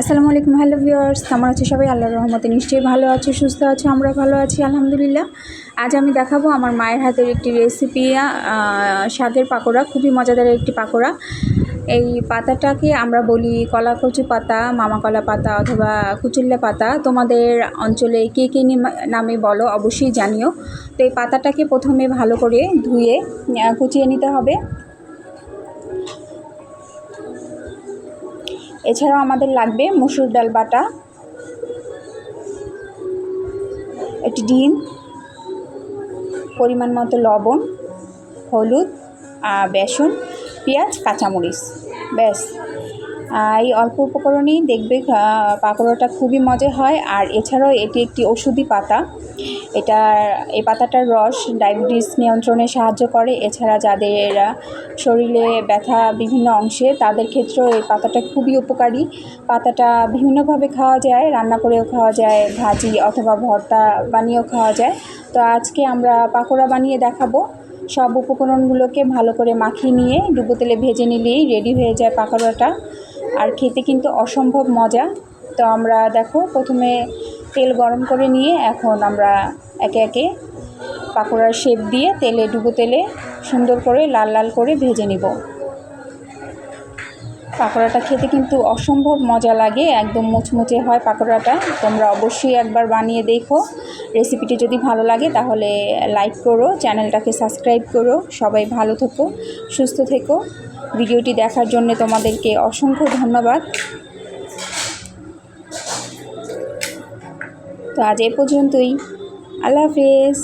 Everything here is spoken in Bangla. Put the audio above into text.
আসসালামু আলাইকুম হ্যালো ভিউয়ার্স কেমন আছে সবাই? আল্লাহর রহমতে নিশ্চয়ই ভালো আছো, সুস্থ আছো আমরা ভালো আছি, আলহামদুলিল্লাহ। আজ আমি দেখাবো আমার মায়ের হাতের একটি রেসিপি শাকের পাকোড়া, খুবই মজাদার একটি পাকোড়া। এই পাতাটাকে আমরা বলি কলা কচু পাতা মামা কলা পাতা অথবা কুচুল্লা পাতা। তোমাদের অঞ্চলে কে কে নামে বলো, অবশ্যই জানিও। তো এই পাতাটাকে প্রথমে ভালো করে ধুয়ে কুচিয়ে নিতে হবে। এছাড়াও আমাদের লাগবে মসুর ডাল বাটা, একটি ডিম, পরিমাণ মতো লবণ, হলুদ বেসন, পেঁয়াজ, কাঁচামরিচ, ব্যাস। এই অল্প উপকরণেই দেখবে পাকোড়াটা খুবই মজা হয়। আর এছাড়াও এটি একটি ওষুধি পাতা। এটা, এই পাতাটার রস ডায়াবেটিস নিয়ন্ত্রণে সাহায্য করে। এছাড়া যাদের শরীরে ব্যথা বিভিন্ন অংশে, তাদের ক্ষেত্রেও এই পাতাটা খুবই উপকারী। পাতাটা বিভিন্নভাবে খাওয়া যায়, রান্না করেও খাওয়া যায়, ভাজি অথবা ভর্তা বানিয়েও খাওয়া যায়। তো আজকে আমরা পাকোড়া বানিয়ে দেখাবো। সব উপকরণগুলোকে ভালো করে মাখিয়ে নিয়ে ডুবো তেলে ভেজে নিলেই রেডি হয়ে যায় পাকোড়াটা। আর খেতে কিন্তু অসম্ভব মজা। তো আমরা দেখো, প্রথমে তেল গরম করে নিয়ে এখন আমরা একে একে পাকোড়ার শেপ দিয়ে তেলে, ডুবো তেলে সুন্দর করে লাল লাল করে ভেজে নিব। পাকোড়াটা খেতে কিন্তু অসম্ভব মজা লাগে, একদম মুচমুচে হয় পাকোড়াটা। তোমরা অবশ্যই একবার বানিয়ে দেখো। রেসিপিটি যদি ভালো লাগে তাহলে লাইক করো, চ্যানেলটাকে সাবস্ক্রাইব করো। সবাই ভালো থেকো, সুস্থ থেকো। ভিডিওটি দেখার জন্য তোমাদেরকে অসংখ্য ধন্যবাদ। তো আজ এ পর্যন্তই। আল্লাহ হাফেজ।